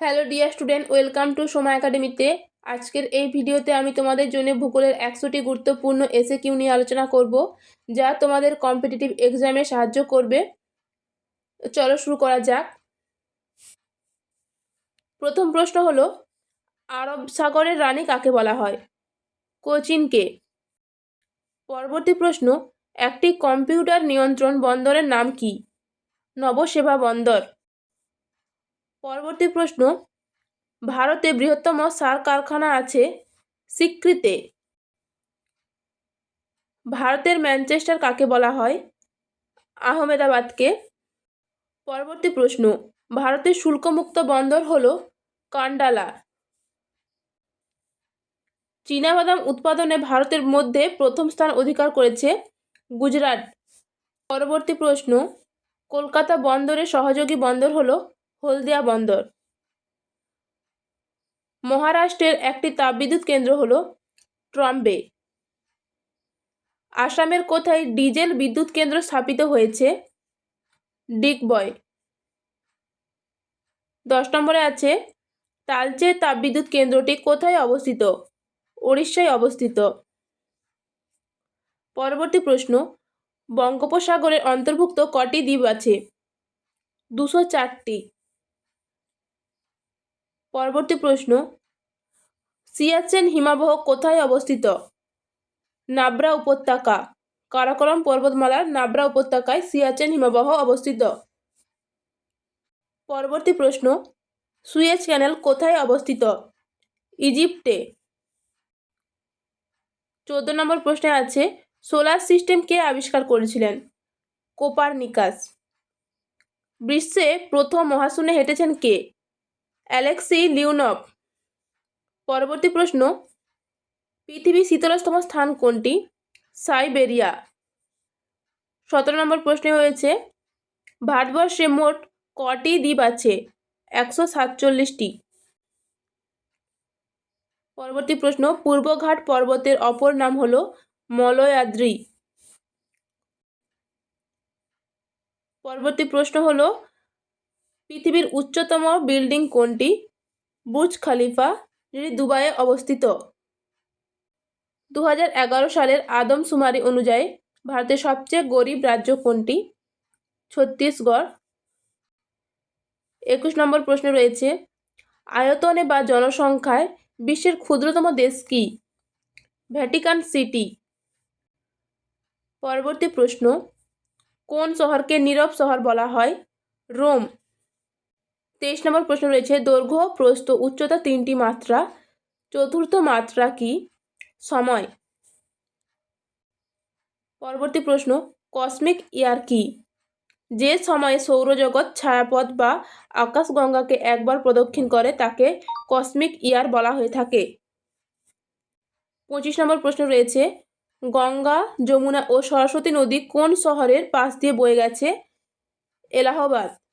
Hello dear student, welcome to Soma একাডেমিতে। আজকের এই ভিডিওতে আমি তোমাদের জন্য ভূগোলের একশোটি গুরুত্বপূর্ণ এসে কিউ নিয়ে আলোচনা করব, যা তোমাদের কম্পিটিটিভ এক্সামে সাহায্য করবে। চলো শুরু করা যাক। প্রথম প্রশ্ন হলো, আরব সাগরের রানী কাকে বলা হয়? কোচিনকে পরবর্তী প্রশ্ন, একটি কম্পিউটার নিয়ন্ত্রণ বন্দরের নাম কি? নবসেবা বন্দর। পরবর্তী প্রশ্ন, ভারতে বৃহত্তম সার কারখানা আছে স্বীকৃতে। ভারতের ম্যানচেস্টার কাকে বলা হয়? আহমেদাবাদকে। পরবর্তী প্রশ্ন, ভারতের শুল্কমুক্ত বন্দর হল কান্ডালা। চীনাবাদাম উৎপাদনে ভারতের মধ্যে প্রথম স্থান অধিকার করেছে গুজরাট। পরবর্তী প্রশ্ন, কলকাতা বন্দরের সহযোগী বন্দর হলো হলদিয়া বন্দর। মহারাষ্ট্রের একটি তাপবিদ্যুৎ কেন্দ্র হল ট্রম্বে। আসামের কোথায় ডিজেল বিদ্যুৎ কেন্দ্র স্থাপিত হয়েছে? ডিগবয়। দশ নম্বরে আছে, তালচের তাপবিদ্যুৎ কেন্দ্রটি কোথায় অবস্থিত? উড়িষ্যায় অবস্থিত। পরবর্তী প্রশ্ন, বঙ্গোপসাগরের অন্তর্ভুক্ত কটি দ্বীপ আছে? দুশো চারটি। পরবর্তী প্রশ্ন, সিয়াচেন হিমাবহ কোথায় অবস্থিত? নাবরা উপত্যকা, কারাকরম পর্বতমালার নাবরা উপত্যকায় সিয়াচেন হিমাবহ অবস্থিত। পরবর্তী প্রশ্ন, সুয়েজ ক্যানেল কোথায় অবস্থিত? ইজিপ্টে। চোদ্দ নম্বর প্রশ্নে আছে, সোলার সিস্টেম কে আবিষ্কার করেছিলেন? কোপার কোপারনিকাস। বিশ্বে প্রথম মহাশূন্যে হেঁটেছেন কে? অ্যালেক্সি লিউনভ পরবর্তী প্রশ্ন, পৃথিবীর শীতলতম স্থান কোনটি? সাইবেরিয়া। সতেরো নম্বর প্রশ্নে হয়েছে, ভারতবর্ষে মোট কটি দ্বীপ আছে? একশো সাতচল্লিশটি। পরবর্তী প্রশ্ন, পূর্বঘাট পর্বতের অপর নাম হল মলয়াদ্রি। পরবর্তী প্রশ্ন হলো পৃথিবীর উচ্চতম বিল্ডিং কোনটি? বুর্জ খালিফা যেটি দুবাইয়ে অবস্থিত। দু হাজার এগারো সালের আদমশুমারি অনুযায়ী ভারতের সবচেয়ে গরিব রাজ্য কোনটি? ছত্তিশগড়। একুশ নম্বর প্রশ্ন রয়েছে, আয়তনে বা জনসংখ্যায় বিশ্বের ক্ষুদ্রতম দেশ কি? Vatican city. পরবর্তী প্রশ্ন, কোন শহরকে নীরব শহর বলা হয়? রোম। তেইশ নম্বর প্রশ্ন রয়েছে, দৈর্ঘ্য, প্রস্থ, উচ্চতা তিনটি মাত্রা। চতুর্থ মাত্রা কি? সময়। পরবর্তী প্রশ্ন কসমিক ইয়ার কি? যে সময়ে সৌরজগৎ, ছায়াপথ বা আকাশগঙ্গাকে একবার প্রদক্ষিণ করে, তাকে কসমিক ইয়ার বলা হয়ে থাকে। পঁচিশ নম্বর প্রশ্ন রয়েছে, গঙ্গা, যমুনা ও সরস্বতী নদী কোন শহরের পাশ দিয়ে বয়ে গেছে? এলাহাবাদ।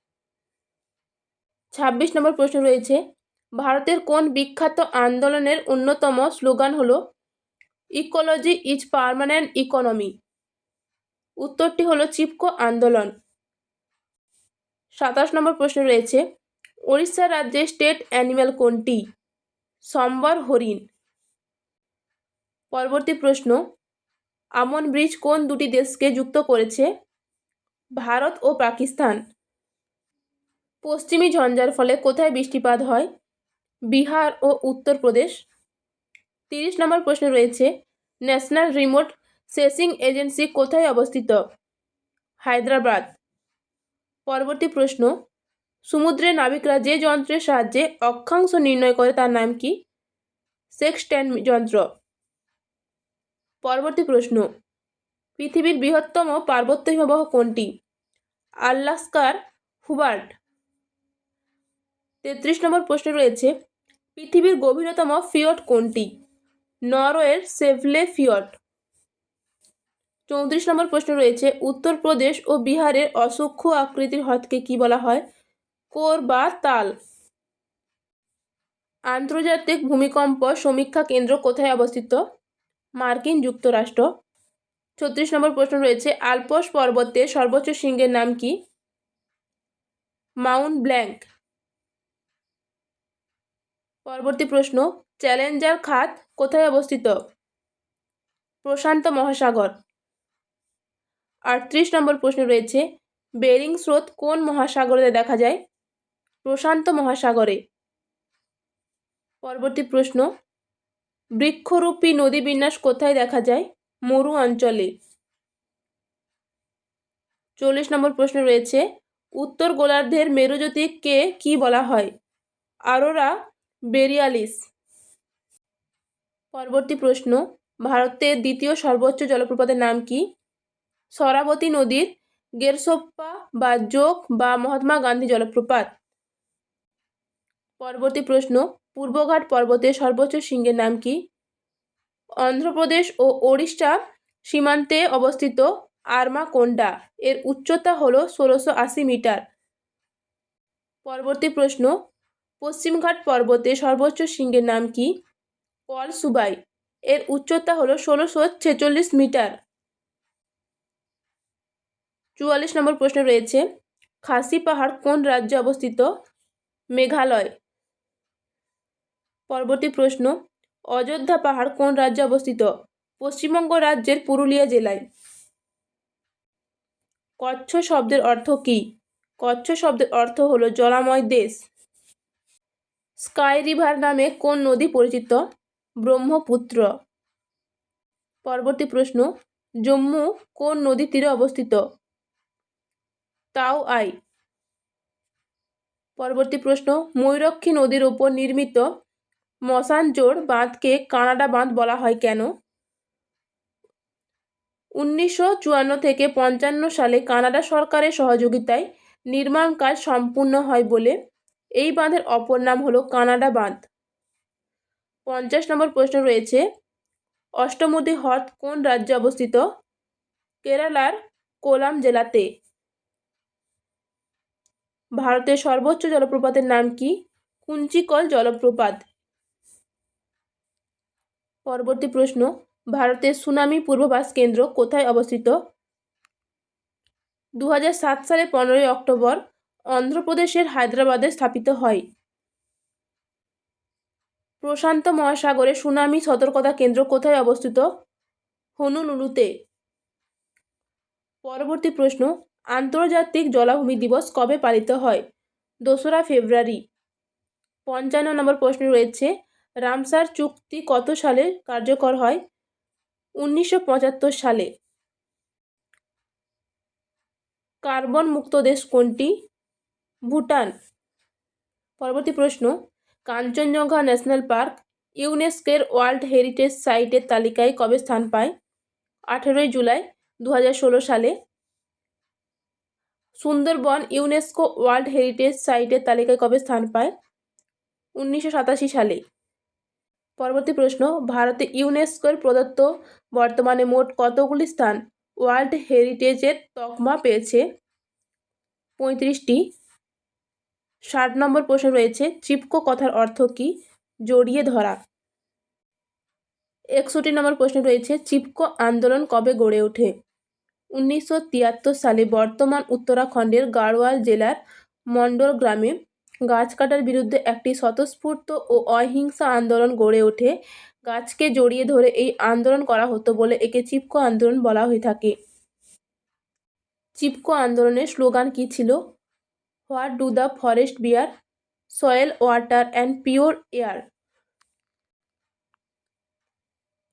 ছাব্বিশ নম্বর প্রশ্ন রয়েছে, ভারতের কোন বিখ্যাত আন্দোলনের অন্যতম স্লোগান হল, ইকোলজি ইজ পারমানেন্ট ইকোনমি উত্তরটি হলো চিপকো আন্দোলন। সাতাশ নম্বর প্রশ্ন রয়েছে উড়িষ্যা রাজ্যে স্টেট অ্যানিম্যাল কোনটি? সম্বর হরিণ পরবর্তী প্রশ্ন, আমন ব্রিজ কোন দুটি দেশকে যুক্ত করেছে? ভারত ও পাকিস্তান পশ্চিমী ঝঞ্ঝার ফলে কোথায় বৃষ্টিপাত হয়? বিহার ও উত্তরপ্রদেশ। তিরিশ নম্বর প্রশ্ন রয়েছে, ন্যাশনাল রিমোট সেসিং এজেন্সি কোথায় অবস্থিত? হায়দ্রাবাদ। পরবর্তী প্রশ্ন, সমুদ্রের নাবিকরা যে যন্ত্রের সাহায্যে অক্ষাংশ নির্ণয় করে তার নাম কি? সেক্সট্যান্ড যন্ত্র। পরবর্তী প্রশ্ন, পৃথিবীর বৃহত্তম পার্বত্য হিমবাহ কোনটি? আল্লাস্কার হুবার্ট। তেত্রিশ নম্বর প্রশ্ন রয়েছে, পৃথিবীর গভীরতম ফিয়ট কোনটি? নরওয়ের সেভলে ফিয়ট। চৌত্রিশ নম্বর প্রশ্ন রয়েছে, উত্তরপ্রদেশ ও বিহারের অসূক্ষ্ম আকৃতির হ্রদকে কি বলা হয়? কোর বা তাল। আন্তর্জাতিক ভূমিকম্প সমীক্ষা কেন্দ্র কোথায় অবস্থিত? মার্কিন যুক্তরাষ্ট্র। ছত্রিশ নম্বর প্রশ্ন রয়েছে, আলপস পর্বতে সর্বোচ্চ শৃঙ্গের নাম কি? Mount Blanc. পরবর্তী প্রশ্ন, চ্যালেঞ্জার খাত কোথায় অবস্থিত? প্রশান্ত মহাসাগর। আটত্রিশ নম্বর প্রশ্ন রয়েছে, বেরিং স্রোত কোন মহাসাগরে দেখা যায়? প্রশান্ত মহাসাগরে। পরবর্তী প্রশ্ন, বৃক্ষরূপী নদী বিন্যাস কোথায় দেখা যায়? মরু অঞ্চলে। চল্লিশ নম্বর প্রশ্ন রয়েছে, উত্তর গোলার্ধের মেরুজ্যোতিকে কি বলা হয়? Aurora borealis. পরবর্তী প্রশ্ন, ভারতের দ্বিতীয় সর্বোচ্চ জলপ্রপাতের নাম কি? সরাবতী নদীর, গেরসোপ্পা বা যোগ বা মহাত্মা গান্ধী জলপ্রপাত। পরবর্তী প্রশ্ন, পূর্বঘাট পর্বতের সর্বোচ্চ শৃঙ্গের নাম কি? অন্ধ্রপ্রদেশ ও ওড়িশা সীমান্তে অবস্থিত আরমাকোন্ডা, এর উচ্চতা হল ষোলোশো আশি মিটার। পরবর্তী প্রশ্ন পশ্চিমঘাট পর্বতে সর্বোচ্চ শৃঙ্গের নাম কি? কল সুবাই। এর উচ্চতা হল ষোলোশো ছেচল্লিশ মিটার। চুয়াল্লিশ নম্বর প্রশ্ন রয়েছে, খাসি পাহাড় কোন রাজ্যে অবস্থিত? মেঘালয়। পরবর্তী প্রশ্ন, অযোধ্যা পাহাড় কোন রাজ্যে অবস্থিত? পশ্চিমবঙ্গ রাজ্যের পুরুলিয়া জেলায়। কচ্ছ শব্দের অর্থ কী? কচ্ছ শব্দের অর্থ হলো জলাময় দেশ। স্কাই রিভার নামে কোন নদী পরিচিত? ব্রহ্মপুত্র। পরবর্তী প্রশ্ন, জম্মু কোন নদীর তীরে অবস্থিত? তাও আই। পরবর্তী প্রশ্ন, ময়ূরক্ষী নদীর ওপর নির্মিত মশানজোড় বাঁধকে কানাডা বাঁধ বলা হয় কেন? উনিশশো চুয়ান্ন থেকে পঞ্চান্ন সালে কানাডা সরকারের সহযোগিতায় নির্মাণ কাজ সম্পূর্ণ হয় বলে এই বাঁধের অপর নাম হলো কানাডা বাঁধ। পঞ্চাশ নম্বর প্রশ্ন রয়েছে, অষ্টমুদি হ্রদ কোন রাজ্যে অবস্থিত? কেরালার কোলাম জেলাতে। ভারতের সর্বোচ্চ জলপ্রপাতের নাম কি? কুঞ্চিকল জলপ্রপাত। পরবর্তী প্রশ্ন, ভারতের সুনামি পূর্বাভাস কেন্দ্র কোথায় অবস্থিত? দু হাজার সাত সালে পনেরোই অক্টোবর অন্ধ্রপ্রদেশের হায়দ্রাবাদে স্থাপিত হয়। প্রশান্ত মহাসাগরে সুনামি সতর্কতা কেন্দ্র কোথায় অবস্থিত? হনুলুলুতে। পরবর্তী প্রশ্ন, আন্তর্জাতিক জলাভূমি দিবস কবে পালিত হয়? দোসরা ফেব্রুয়ারি। পঞ্চান্ন নম্বর প্রশ্ন রয়েছে, রামসার চুক্তি কত সালে কার্যকর হয়? উনিশশো পঁচাত্তর সালে। কার্বন মুক্ত দেশ কোনটি? ভুটান। পরবর্তী প্রশ্ন, কাঞ্চনজঙ্ঘা ন্যাশনাল পার্ক ইউনেস্কোর ওয়ার্ল্ড হেরিটেজ সাইটের তালিকায় কবে স্থান পায়? আঠেরোই জুলাই দু হাজার ষোলো সালে। সুন্দরবন ইউনেস্কো ওয়ার্ল্ড হেরিটেজ সাইটের তালিকায় কবে স্থান পায়? উনিশশো সাতাশি সালে। পরবর্তী প্রশ্ন, ভারতে ইউনেস্কোর প্রদত্ত বর্তমানে মোট কতগুলি স্থান ওয়ার্ল্ড হেরিটেজের তকমা পেয়েছে? পঁয়ত্রিশটি। ষাট নম্বর প্রশ্ন রয়েছে, চিপকো কথার অর্থ কী? জড়িয়ে ধরা। একষট্টি নম্বর প্রশ্ন রয়েছে, চিপকো আন্দোলন কবে গড়ে ওঠে? উনিশশো তিয়াত্তর সালে বর্তমান উত্তরাখণ্ডের গাড়োয়াল জেলার মণ্ডল গ্রামে গাছ কাটার বিরুদ্ধে একটি স্বতঃস্ফূর্ত ও অহিংসা আন্দোলন গড়ে ওঠে। গাছকে জড়িয়ে ধরে এই আন্দোলন করা হতো বলে একে চিপকো আন্দোলন বলা হয়ে থাকে। চিপকো আন্দোলনের স্লোগান কী ছিল? What do the forest bear? Soil, water and pure air.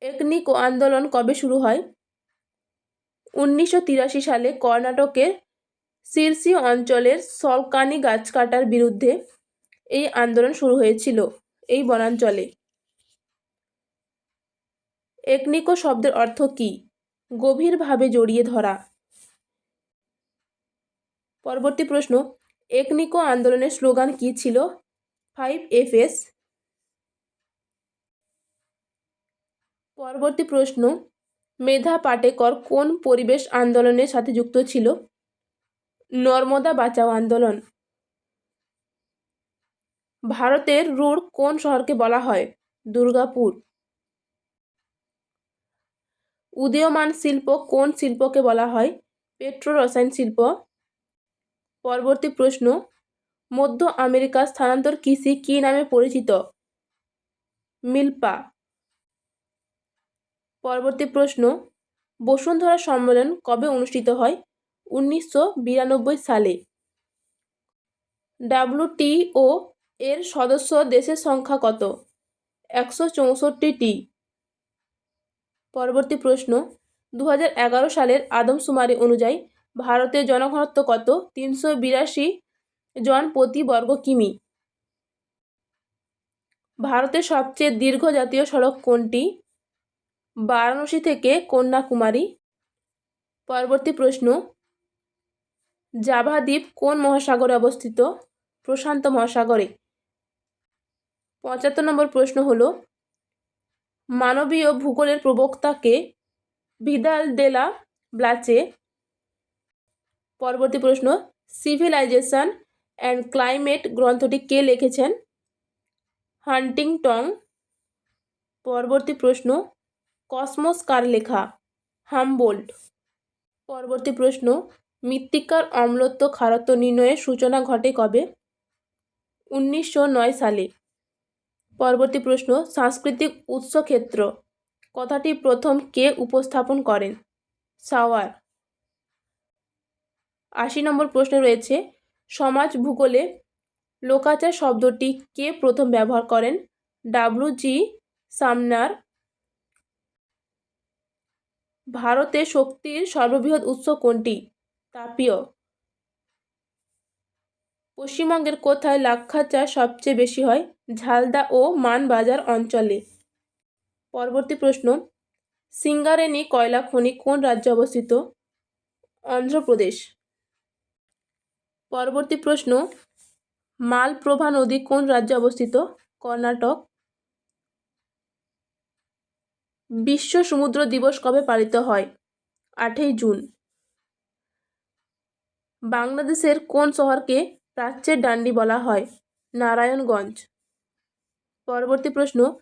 একনিকো আন্দোলন কবে শুরু হয়? উনিশশো তিরাশি সালে কর্ণাটকের শিরসি অঞ্চলের সলকানি গাছ কাটার বিরুদ্ধে এই আন্দোলন শুরু হয়েছিল, এই বনাঞ্চলে। একনিকো শব্দের অর্থ কী? গভীরভাবে জড়িয়ে ধরা। পরবর্তী প্রশ্ন একনিকো আন্দোলনের স্লোগান কী ছিল? ফাইভ এফ এস পরবর্তী প্রশ্ন, মেধা পাটেকর কোন পরিবেশ আন্দোলনের সাথে যুক্ত ছিল? নর্মদা বাঁচাও আন্দোলন। ভারতের রুড় কোন শহরকে বলা হয়? দুর্গাপুর। উদীয়মান শিল্প কোন শিল্পকে বলা হয়? পেট্রো রসায়ন শিল্প। পরবর্তী প্রশ্ন, মধ্য আমেরিকার স্থানান্তর কৃষি কী নামে পরিচিত? মিল্পা। পরবর্তী প্রশ্ন, বসুন্ধরা সম্মেলন কবে অনুষ্ঠিত হয়? উনিশশো বিরানব্বই সালে। ডাব্লুটিও এর সদস্য দেশের সংখ্যা কত? একশো চৌষট্টিটি। পরবর্তী প্রশ্ন দু হাজার এগারো সালের আদমশুমারি অনুযায়ী ভারতের জনঘনত্ব কত? তিনশো বিরাশি জন প্রতি বর্গ কিমি। ভারতের সবচেয়ে দীর্ঘ জাতীয় সড়ক কোনটি? বারাণসী থেকে কন্যাকুমারী। পরবর্তী প্রশ্ন জাভা দ্বীপ কোন মহাসাগরে অবস্থিত? প্রশান্ত মহাসাগরে। পঁচাত্তর নম্বর প্রশ্ন হল, মানবীয় ভূগোলের প্রবক্তাকে ভিদাল দেলা ব্লাচে পরবর্তী প্রশ্ন সিভিলাইজেশন অ্যান্ড ক্লাইমেট গ্রন্থটি কে লিখেছেন? হান্টিংটং পরবর্তী প্রশ্ন, কসমোস কার লেখা? হামবোল্ট। পরবর্তী প্রশ্ন, মৃত্তিকার অম্লত্ব খারত্ব নির্ণয়ের সূচনা ঘটে কবে? উনিশশো নয় সালে। পরবর্তী প্রশ্ন, সাংস্কৃতিক উৎসক্ষেত্র কথাটি প্রথম কে উপস্থাপন করেন? সাওয়ার। আশি নম্বর প্রশ্নে রয়েছে, সমাজ ভূগোলে লোকাচার শব্দটি কে প্রথম ব্যবহার করেন? ডাব্লু জি সামনার ভারতে শক্তির সর্ববৃহৎ উৎস কোনটি? তাপীয়। পশ্চিমবঙ্গের কোথায় লাক্ষা চাষ সবচেয়ে বেশি হয়? ঝালদা ও মানবাজার অঞ্চলে। পরবর্তী প্রশ্ন, সিঙ্গারেনি কয়লা খনি কোন রাজ্যে অবস্থিত? অন্ধ্রপ্রদেশ। পরবর্তী প্রশ্ন, মালপ্রভা নদী কোন রাজ্যে অবস্থিত? কর্ণাটক। বিশ্ব সমুদ্র দিবস কবে পালিত হয়? আটই জুন। বাংলাদেশের কোন শহরকে প্রাচ্যের ডান্ডি বলা হয়? নারায়ণগঞ্জ। পরবর্তী প্রশ্ন,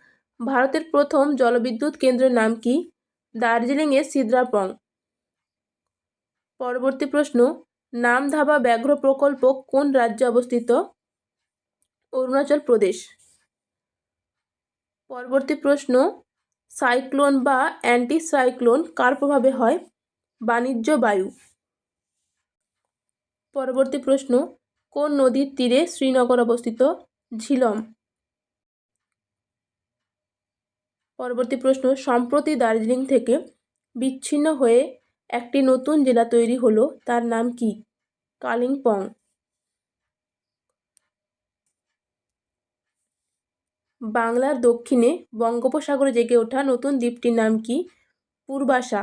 ভারতের প্রথম জলবিদ্যুৎ কেন্দ্রের নাম কি? দার্জিলিংয়ের সিদ্রাপং। পরবর্তী প্রশ্ন নামধাবা ব্যাঘ্র প্রকল্প কোন রাজ্যে অবস্থিত? অরুণাচল প্রদেশ। পরবর্তী প্রশ্ন, সাইক্লোন বা অ্যান্টি সাইক্লোন কার প্রভাবে হয়? বাণিজ্য, বায়ু। পরবর্তী প্রশ্ন, কোন নদীর তীরে শ্রীনগর অবস্থিত? ঝিলম। পরবর্তী প্রশ্ন, সম্প্রতি দার্জিলিং থেকে বিচ্ছিন্ন হয়ে একটি নতুন জেলা তৈরি হলো, তার নাম কি? কালিম্পং। বাংলার দক্ষিণে বঙ্গোপসাগরে জেগে ওঠা নতুন দ্বীপটির নাম কি? পূর্বাশা।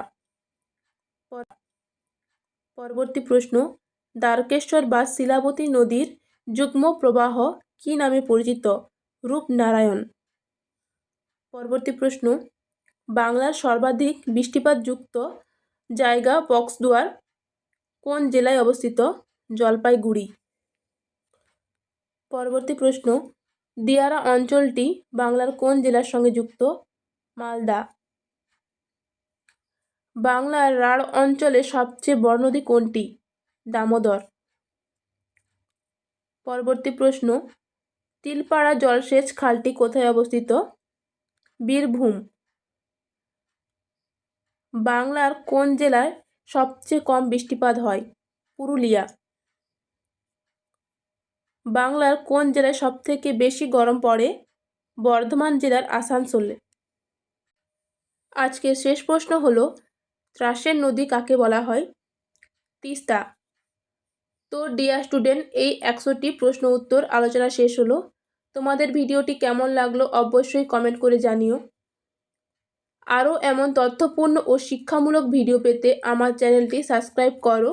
পরবর্তী প্রশ্ন, দ্বারকেশ্বর বা শিলাবতী নদীর যুগ্ম প্রবাহ কি নামে পরিচিত? রূপনারায়ণ। পরবর্তী প্রশ্ন, বাংলার সর্বাধিক বৃষ্টিপাতযুক্ত জায়গা বক্সদুয়ার, কোন জেলায় অবস্থিত? জলপাইগুড়ি। পরবর্তী প্রশ্ন, দিয়ারা অঞ্চলটি বাংলার কোন জেলার সঙ্গে যুক্ত? মালদা। বাংলার রাঢ় অঞ্চলে সবচেয়ে বড় নদী কোনটি? দামোদর। পরবর্তী প্রশ্ন, তিলপাড়া জলসেচ খালটি কোথায় অবস্থিত? বীরভূম। বাংলার কোন জেলায় সবচেয়ে কম বৃষ্টিপাত হয়? পুরুলিয়া। বাংলার কোন জেলায় সবথেকে বেশি গরম পড়ে? বর্ধমান জেলার আসানসোলে। আজকের শেষ প্রশ্ন হলো, ত্রাসের নদী কাকে বলা হয়? তিস্তা। তো ডিয়ার স্টুডেন্ট, এই একশোটি প্রশ্ন উত্তর আলোচনা শেষ হলো। তোমাদের ভিডিওটি কেমন লাগল অবশ্যই কমেন্ট করে জানিও। আরও এমন তথ্যপূর্ণ ও শিক্ষামূলক ভিডিও পেতে আমার চ্যানেলটি সাবস্ক্রাইব করো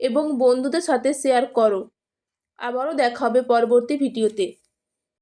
এবং বন্ধুদের সাথে শেয়ার করো। আবারও দেখা হবে পরবর্তী ভিডিওতে।